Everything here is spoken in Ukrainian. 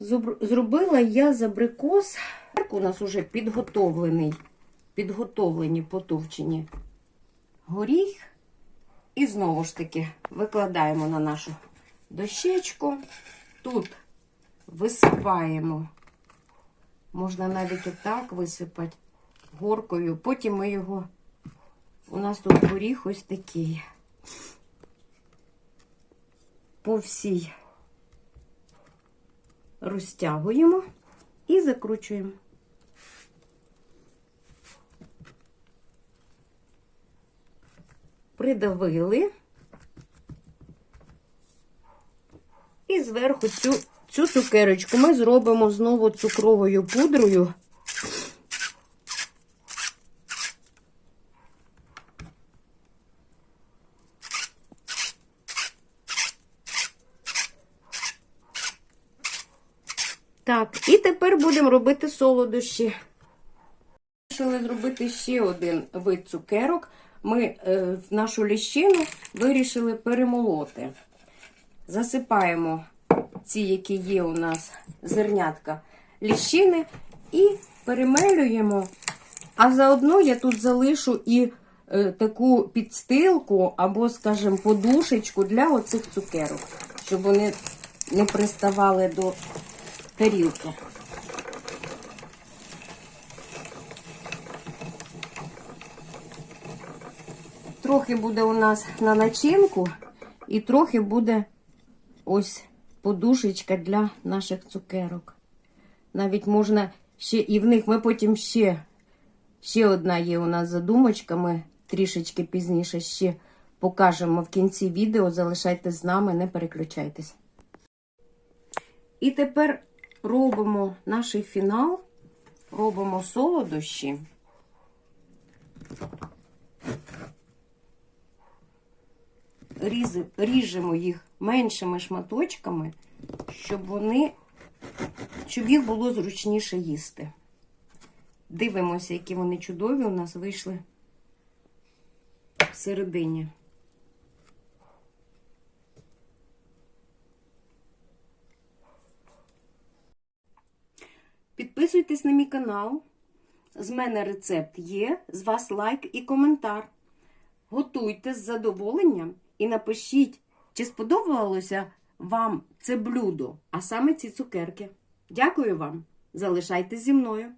Зробила я з абрикос. У нас уже підготовлений, підготовлені потовчені горіх. І знову ж таки викладаємо на нашу дощечку. Тут висипаємо. Можна навіть отак висипати горкою. Потім ми його. У нас тут горіх ось такий. По всій розтягуємо і закручуємо. Придавили. І зверху цю, цю цукерочку ми зробимо знову цукровою пудрою. Так, і тепер будемо робити солодощі. Вирішили зробити ще один вид цукерок. Ми е, нашу ліщину вирішили перемолоти. Засипаємо ці, які є у нас зернятка ліщини, і перемелюємо. А заодно я тут залишу і е, таку підстилку або, скажімо, подушечку для оцих цукерок, щоб вони не приставали до тарілки. Трохи буде у нас на начинку, і трохи буде ось подушечка для наших цукерок. Навіть можна ще, і в них ми потім ще, ще одна є у нас задумочка, ми трішечки пізніше ще покажемо в кінці відео. Залишайтесь з нами, не переключайтесь. І тепер робимо наш фінал, робимо солодощі. Ріжемо їх меншими шматочками, щоб вони, щоб їх було зручніше їсти. Дивимося, які вони чудові у нас вийшли всередині. Підписуйтесь на мій канал. З мене рецепт є, з вас лайк і коментар. Готуйте з задоволенням і напишіть, чи сподобалося вам це блюдо, а саме ці цукерки. Дякую вам! Залишайтесь зі мною!